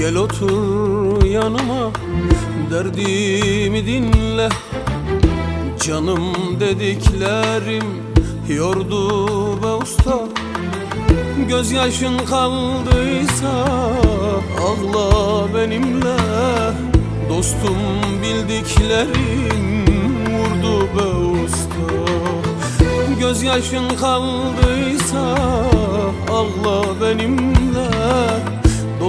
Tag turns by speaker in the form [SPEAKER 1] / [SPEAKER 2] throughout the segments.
[SPEAKER 1] Gel otur yanıma Derdimi dinle. Canım dediklerim Yordu be usta. Gözyaşın kaldıysa Ağla benimle. Dostum bildiklerim Vurdu be usta. Gözyaşın kaldıysa Ağla benimle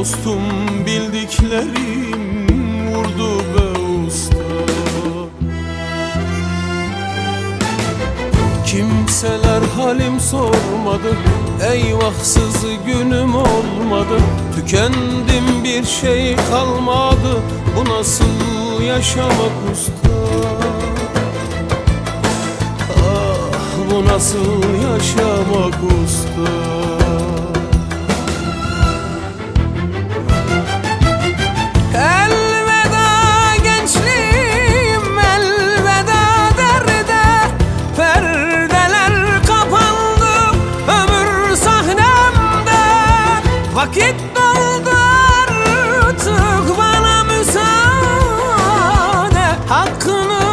[SPEAKER 1] Dostum bildiklerim Vurdu be usta. Kimseler halim sormadı Eyvahsız günüm olmadı. Tükendim bir şey kalmadı Bu nasıl yaşamak usta? Ah bu nasıl yaşamak usta Vakit doldu artık bana müsaade. Hakkını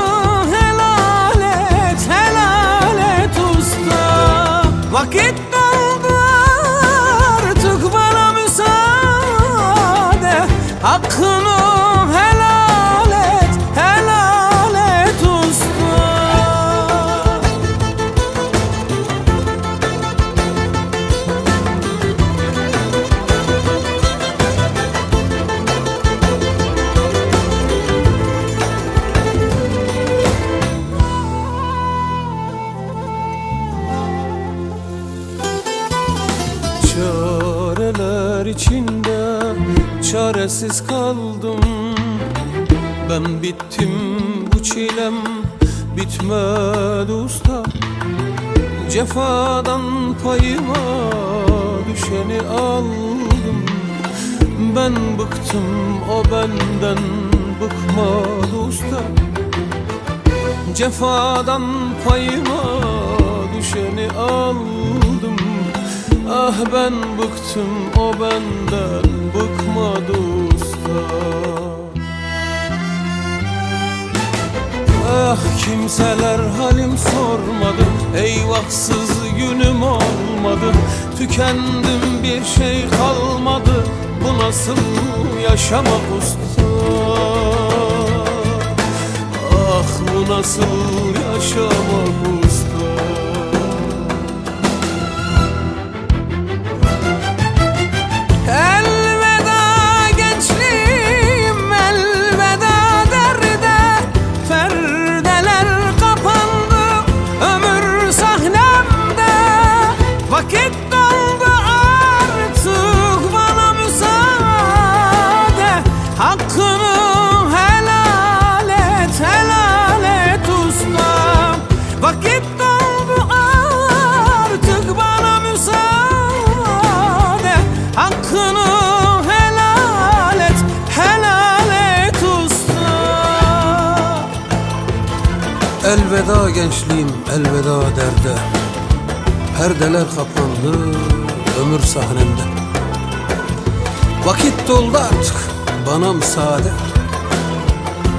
[SPEAKER 1] helal et helal et usta. Vakit doldu içinde çaresiz kaldım. Ben bittim bu çilem bitmedi usta. Cefadan payıma düşeni aldım. Ben bıktım o benden bıkmadı usta. Cefadan payıma düşeni aldım Ah ben bıktım o benden bıkmadı usta Ah kimseler halim sormadı Eyvahsız günüm olmadı. Tükendim bir şey kalmadı Bu nasıl yaşamak usta? Ah bu nasıl yaşamak Elveda gençliğim elveda derde. Perdeler kapandı ömür sahnemde Vakit doldu artık bana müsaade.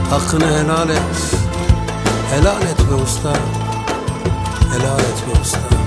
[SPEAKER 1] Hakkını helal et Helal et be usta. Helal et. be usta